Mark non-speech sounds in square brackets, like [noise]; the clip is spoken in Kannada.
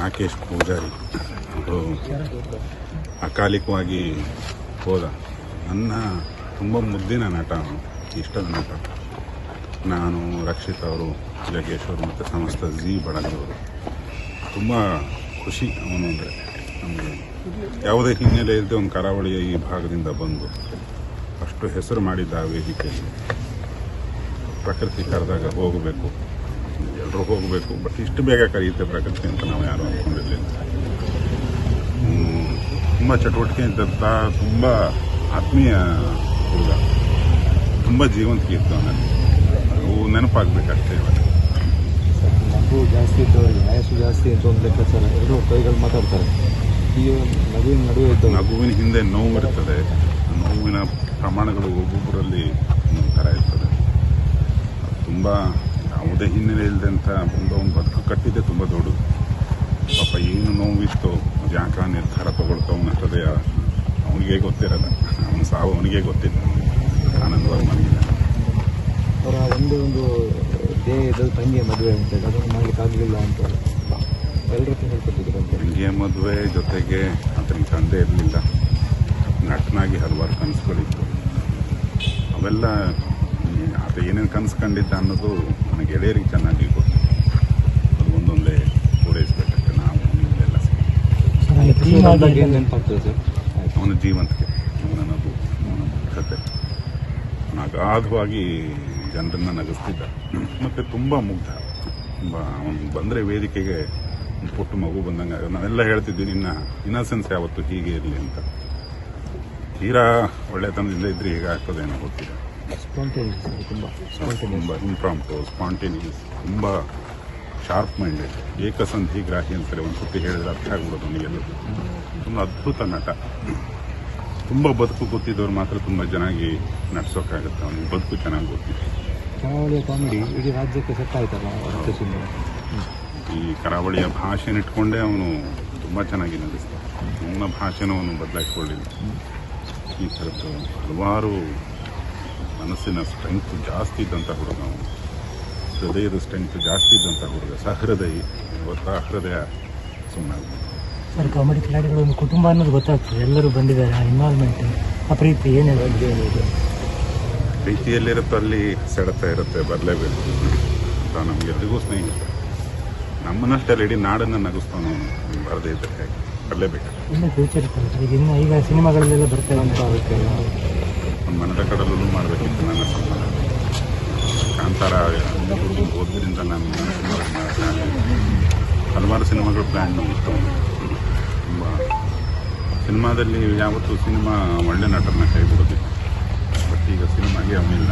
ರಾಕೇಶ್ ಪೂಜಾರಿ. ಅವರು ಅಕಾಲಿಕವಾಗಿ ಹೋದ. ನನ್ನ ತುಂಬ ಮುದ್ದಿನ ನಟ ಇಷ್ಟದ ನಟ. ನಾನು ರಕ್ಷಿತ್ ಅವರು ಜಗೇಶ್ ಮತ್ತು ಸಮಸ್ತ ಜಿ ಬಳಗದವರು ತುಂಬ ಖುಷಿ ಅವನು ಅಂದರೆ ನಮಗೆ. ಯಾವುದೇ ಹಿನ್ನೆಲೆ ಇಲ್ಲದೆ ಒಂದು ಕರಾವಳಿಯ ಈ ಭಾಗದಿಂದ ಬಂದು ಅಷ್ಟು ಹೆಸರು ಮಾಡಿದ್ದ ಆ ವೇದಿಕೆಯಲ್ಲಿ. ಪ್ರಕೃತಿ ಕರೆದಾಗ ಹೋಗಬೇಕು. ಎಲ್ಲರೂ ಹೋಗಬೇಕು. ಬಟ್ ಇಷ್ಟು ಬೇಗ ಕರೆಯುತ್ತೆ ಪ್ರಕೃತಿ ಅಂತ ನಾವು ಯಾರೂ ಅಂದ್ಕೊಂಡಿರಲಿಲ್ಲ ತುಂಬ ಚಟುವಟಿಕೆ ಇದ್ದಂಥ ತುಂಬ ಆತ್ಮೀಯ ಹುಡುಗ. ತುಂಬ ಜೀವಂತ ಇತ್ತು ಅವನಲ್ಲಿ ಅವು ನೆನಪಾಗಬೇಕಷ್ಟೇ ಇವಾಗ. ನಗು ಜಾಸ್ತಿ ಇದ್ದವರಿಗೆ ವಯಸ್ಸು ಜಾಸ್ತಿ ಅಂತ ಒಂದು ಲೆಕ್ಕಾಚಾರ. ಎರಡು ಕೈಗಳು ಮಾತಾಡ್ತಾರೆ. ಈ ನಗುವಿನ ನಡುವೆ ಇದ್ದ ನಗುವಿನ ಹಿಂದೆ ನೋವು ಇರ್ತದೆ. ನೋವಿನ ಪ್ರಮಾಣಗಳು ಒಬ್ಬೊಬ್ಬರಲ್ಲಿ ಒಂದೊಂದು ಥರ ಇರ್ತದೆ ತುಂಬ ಯಾವುದೇ ಹಿನ್ನೆಲೆ ಇಲ್ಲದಂಥ ಒಂದು ಒಂದು ಬದುಕು ಕಟ್ಟಿದ್ದೆ ತುಂಬ ದೊಡ್ಡದು. ಪಾಪ ಏನು ನೋವಿತ್ತು ಅದು ಯಾಕೆ ನಿರ್ಧಾರ ತಗೊಳ್ತಾ ಅವನ ಹೃದಯ ಅವನಿಗೆ ಗೊತ್ತಿರಲ್ಲ. ಅವನ ಸಾವು ಅವನಿಗೆ ಗೊತ್ತಿಲ್ಲ. ಆನಂದವಾಗಿ ಮನಗಿದ್ದಾನೆ ಅವರ ಒಂದೇ ಒಂದು ದೇಹದ ತಂಗಿಯ ಮದುವೆ ಅಂತ ಅದನ್ನು ಮಾಡ್ಲಿಕ್ಕೆ ಆಗಲಿಲ್ಲ ಅಂತ ಎಲ್ಲರೂ ಹೇಳ್ಕೊಟ್ಟಿದ್ರು ಅಂತ ತಂಗಿಯ ಮದುವೆ ಜೊತೆಗೆ ಆತನಿಗೆ ತಂದೆ ಇರಲಿಲ್ಲ. ನಟನಾಗಿ ಹಲವಾರು ಕನಸುಗಳಿತ್ತು. ಅವೆಲ್ಲ ಆತ ಏನೇನು ಕನಸು ಕಂಡಿದ್ದ ಅನ್ನೋದು ನನಗೆ ಗೆಳೆಯರಿಗೆ ಚೆನ್ನಾಗಿ ಗೊತ್ತು ಅದು ಒಂದೊಂದೇ ಪೂರೈಸಬೇಕಷ್ಟೆ ನಾವು ನೀವೆಲ್ಲ ಆಯ್ತು ಅವನ ಜೀವಂತಿಕೆ ಅವನ ನಗು ಅವನ ಕಥೆ ಅಗಾಧವಾಗಿ ಜನರನ್ನು ನಗಿಸ್ತಿದ್ದ. ಮತ್ತು ತುಂಬ ಮುಗ್ಧ. ತುಂಬ ಅವನು ಬಂದರೆ ವೇದಿಕೆಗೆ ಒಂದು ಪುಟ್ಟ ಮಗು ಬಂದಂಗೆ ನಾನೆಲ್ಲ ನಾವೆಲ್ಲ ಹೇಳ್ತಿದ್ವಿ ನಿನ್ನ ಇನ್ನಸೆನ್ಸ್ ಯಾವತ್ತು ಹೀಗೆ ಇರಲಿ ಅಂತ. ತೀರಾ ಒಳ್ಳೆತನದಿಂದ ಇದ್ರೆ ಹೀಗೆ ಏನೋ ಗೊತ್ತಿಲ್ಲ. ಸ್ಪಾಂಟೇನಿಯಸ್ ತುಂಬ ಸ್ಪಾಂಟೇನಿಯಸ್ ತುಂಬ ಇಂಪ್ರಾಂಪ್ಟು ಸ್ಪಾಂಟೇನಿಯಸ್ ತುಂಬ ಶಾರ್ಪ್ ಮೈಂಡೆಡ್ ಏಕಸಂಧಿ ಗ್ರಾಹಿ ಅಂತಾರೆ ಒಂದು ಸುತ್ತಿ ಹೇಳಿದ್ರೆ ಅರ್ಥ ಆಗ್ಬಿಡೋದು ಅವನಿಗೆಲ್ಲ ತುಂಬ ಅದ್ಭುತ ನಟ. ತುಂಬ ಬದುಕು ಗೊತ್ತಿದ್ದವ್ರು ಮಾತ್ರ ತುಂಬ ಚೆನ್ನಾಗಿ ನಡ್ಸೋಕ್ಕಾಗುತ್ತೆ ಅವ್ನಿಗೆ. ಬದುಕು ಚೆನ್ನಾಗಿ ಗೊತ್ತಿದೆ. ಕರಾವಳಿಯ ಕಾಮಿಡಿ ಇಡೀ ರಾಜ್ಯಕ್ಕೆ ಸೆಟ್ ಆಯ್ತಲ್ಲ ಈ ಕರಾವಳಿಯ ಭಾಷೆನ ಇಟ್ಕೊಂಡೇ ಅವನು ತುಂಬ ಚೆನ್ನಾಗಿ ನಡೆಸ್ತಾನೆ ಅವನ ಭಾಷೆನೂ ಅವನು ಬದಲಾಯಿಸ್ಕೊಳ್ಳಿಲ್ಲ. ಈ ಥರದ್ದು ಹಲವಾರು ಮನಸ್ಸಿನ ಸ್ಟ್ರೆಂತ್ ಜಾಸ್ತಿ ಇದ್ದಂಥ ಹುಡುಗ ಅವನು. ಹೃದಯದ ಸ್ಟ್ರೆಂತ್ ಜಾಸ್ತಿ ಇದ್ದಂಥ ಹುಡುಗ. ಸಹೃದಯ ಇವತ್ತು ಆ ಹೃದಯ ಸುಮ್ಮನೆ ಸರ್ ಕಾಮಿಡಿ ಕಿಲಾಡಿಗಳು ಒಂದು ಕುಟುಂಬ ಅನ್ನೋದು ಗೊತ್ತಾಗ್ತದೆ. ಎಲ್ಲರೂ ಬಂದಿದ್ದಾರೆ ಆ ಇನ್ವಾಲ್ವ್ಮೆಂಟ್ ಆ ಪ್ರೀತಿ ಏನು ಪ್ರೀತಿಯಲ್ಲಿರುತ್ತೋ ಅಲ್ಲಿ ಸೆಳೆತ ಇರುತ್ತೆ ಬರಲೇಬೇಕು. ಅಂತ ನಮಗೆಲ್ಲರಿಗೂ ಸ್ನೇಹಿತ. ನಮ್ಮನ್ನಷ್ಟೇ ಇಡೀ ನಾಡನ್ನು ನಗಿಸ್ತಾನು ಬರದೇ ಇದ್ದರೆ ಹೇಗೆ? ಬರಲೇಬೇಕು. ಇನ್ನೂ ಫ್ಯೂಚರ್ ಇರ್ತದೆ ಈಗ ಇನ್ನು ಈಗ ಸಿನಿಮಾಗಳಲ್ಲೆಲ್ಲ ಬರ್ತೇವೆ ಅಂತ ಅದಕ್ಕೆಲ್ಲ ಒಂದು ಮನದ ಕಡಲೂ ಮಾಡಬೇಕಿತ್ತು ನನ್ನ ಸಂಬಂಧ. ಕಾಂತಾರ ಓದ್ರಿಂದ ನಾನು. [laughs] ಹಲವಾರು ಸಿನಿಮಾಗಳು ಪ್ಲ್ಯಾನ್ ಇತ್ತು ತುಂಬ. ಸಿನಿಮಾದಲ್ಲಿ ಯಾವತ್ತೂ ಸಿನಿಮಾ ಒಳ್ಳೆ ನಟರನ್ನ ಕೈ ಬಿಡೋದಿಲ್ಲ ಬಟ್ ಈಗ ಸಿನಿಮಾಗೆ ಅವನಿಲ್ಲ